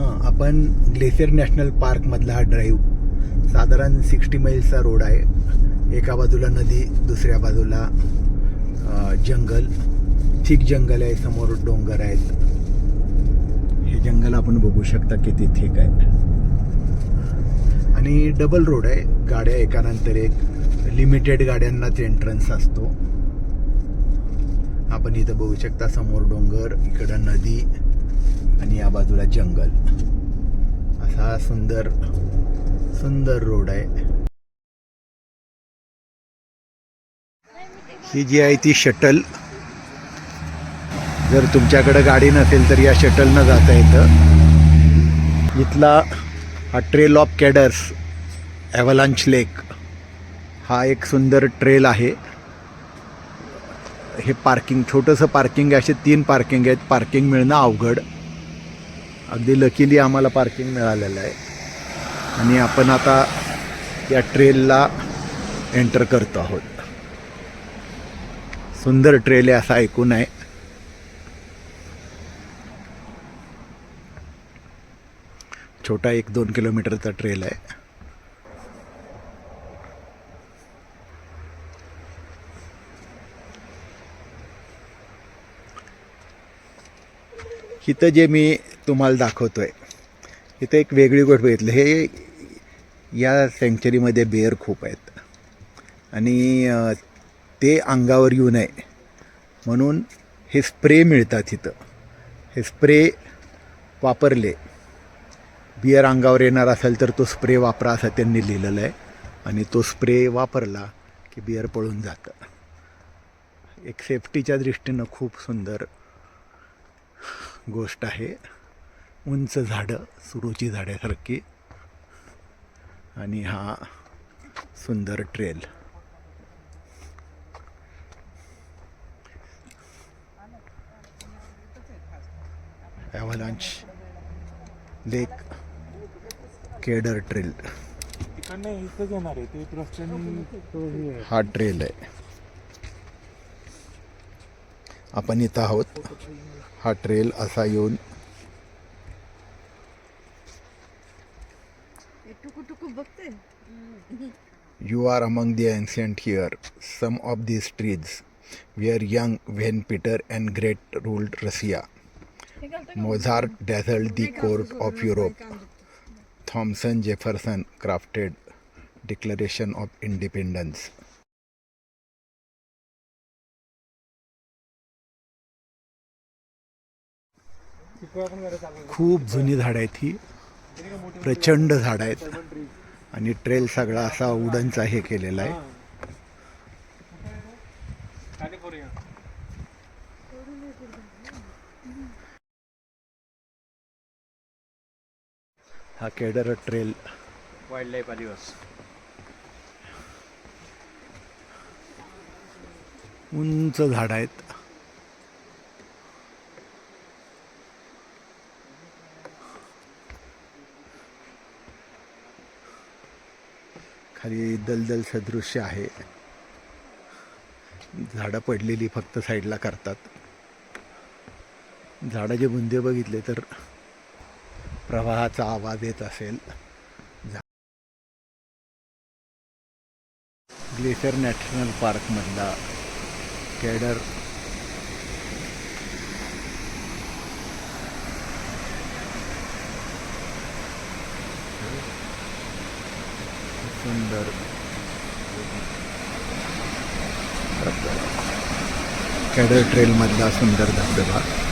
हां. आपण glacier national पार्कमधला हा ड्राईव्ह साधारण सिक्स्टी मैलचा रोड आहे. एका बाजूला नदी दुसऱ्या बाजूला जंगल. थिक जंगल आहे समोर डोंगर आहेत. हे जंगल आपण बघू शकता किती थिक आहे आणि डबल रोड आहे. गाड्या एकानंतर एक लिमिटेड गाड्यांनाच एंट्रन्स असतो. आपण इथं बघू शकता समोर डोंगर इकडं नदी. आणि या बाजूला जंगल. असा सुंदर सुंदर रोड आहे. ही जी आहे ती शटल जर तुमच्याकडे गाडी नसेल तर या शटलनं जाता येतं. इथला हा ट्रेल ऑफ कॅडर्स ॲव्हलांच लेक हा एक सुंदर ट्रेल आहे. हे पार्किंग छोटंसं पार्किंग आहे. असे तीन पार्किंग आहेत. पार्किंग मिळणं अवघड. अगदी लकीली आम्हाला पार्किंग मिळालेलं आहे. आणि आपण आता या ट्रेलला एंटर करतो आहोत. सुंदर ट्रेल आहे असं ऐकून आहे छोटा एक दोन किलोमीटरचा ट्रेल आहे. इथं जे मी तुम्हाला दाखवतो आहे इथं एक वेगळी गोष्ट बघितली. हे या सँक्चुरीमध्ये बेअर खूप आहेत. आणि ते अंगावर येऊ नये. म्हणून हे स्प्रे मिळतात इथं. हे स्प्रे वापरले. बियर अंगावर येणार असेल तर तो स्प्रे वापरा असं त्यांनी लिहिलेलं आहे. आणि तो स्प्रे वापरला की बियर पळून जातं. एक सेफ्टीच्या दृष्टीनं खूप सुंदर गोष्ट आहे. उंच झाडं सुरूची झाड्यासारखी आणि हा सुंदर trail avalanche lake cedar trail हा ट्रेल आहे. आपण इथं आहोत. हा ट्रेल असा येऊन You are among the ancient here. Some of these trees were young when Peter and Great ruled Russia. Mozart dazzled the court of Europe. Thomson Jefferson crafted Declaration of Independence. खूप जुनी झाडं आहेत ही प्रचंड झाडं आहेत आणि ट्रेल सगळा असा उडनचा हे केलेला आहे. हा केडर ट्रेल वाईल्ड लाईफ आदिवास. उंच झाड आहेत. खाली दलदल सदृश्य आहे. झाडं पडलेली फक्त साईडला करतात. झाडाचे बुंदे बघितले तर प्रवाहाचा आवाज येत असेल. झा- ग्लेशियर नॅशनल पार्कमधला केडर सुंदर. कॅडर ट्रेलमधला सुंदर धबधबा.